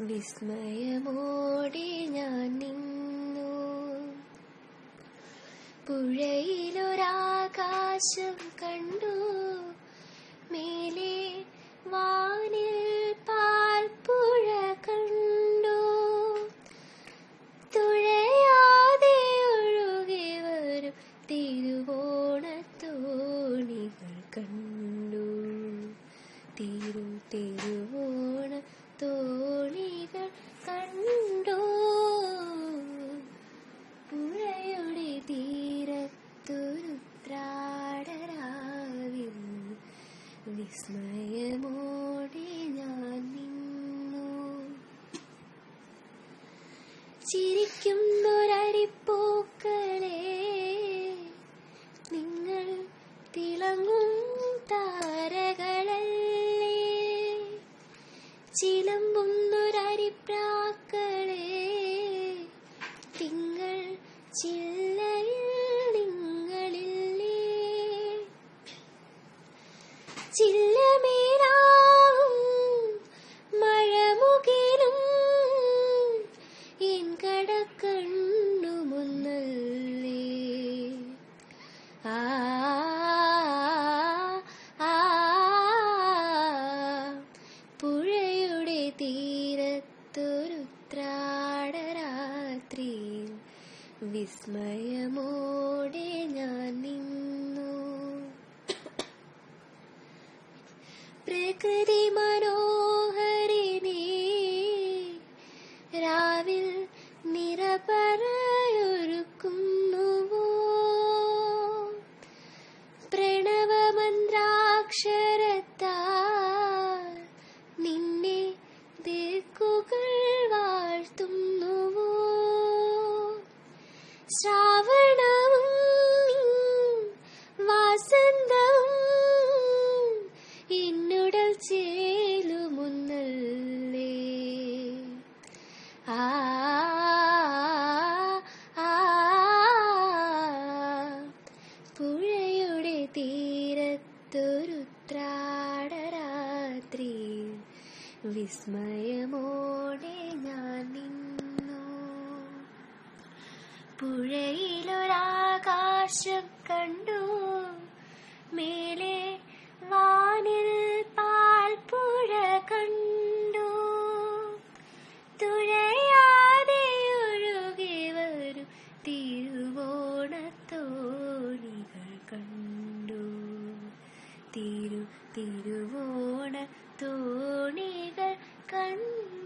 വിസ്മയമോടെ ഞാൻ നിന്നു. പുഴയിലൊരാകാശം കണ്ടു. മേലെ വാനിൽ പാൽപ്പുഴ കണ്ടു. തുഴയാതെ ഒഴുകി വരും തിരുവോണത്തോണികൾ കണ്ടു. തിരു തിരുവോണ വിസ്മയമോടെ ഞാൻ നിന്നു. ചിരിക്കുന്നൊരരിപ്പൂക്കളെ നിങ്ങൾ തിളങ്ങും താരകളല്ലേ? ചിലമ്പുന്നൊരരിപ്രാക്കളെ തിങ്കൾ ചില്ലയിൽ ചില്ലമേലാവും മഴമുകിലും എൻ കടക്കണ്ണു മുന്നല്ലേ ആ പുഴയുടെ തീരത്തൊരു ത്രാടരാത്രിയിൽ വിസ്മയമോടെ ഞാൻ നിന്നു പ്രകൃതി മനോഹരിണി രാവിൽ നിറപറയൊരുക്കുന്നുവോ? പ്രണവമന്ത്രാക്ഷരത്താൽ നിന്നെ ദിക്കുകൾ വാഴ്ത്തുന്നുവോ? ശ്രാവണവും പുഴയുടെ തീരത്തൊരു ത്രാടരാത്രി. വിസ്മയമോടെ ഞാൻ നിന്നു. പുഴയിലൊരാകാശം കണ്ടു. മേലെ തിരു തിരുവോണ തോണികൾ കണ്ണു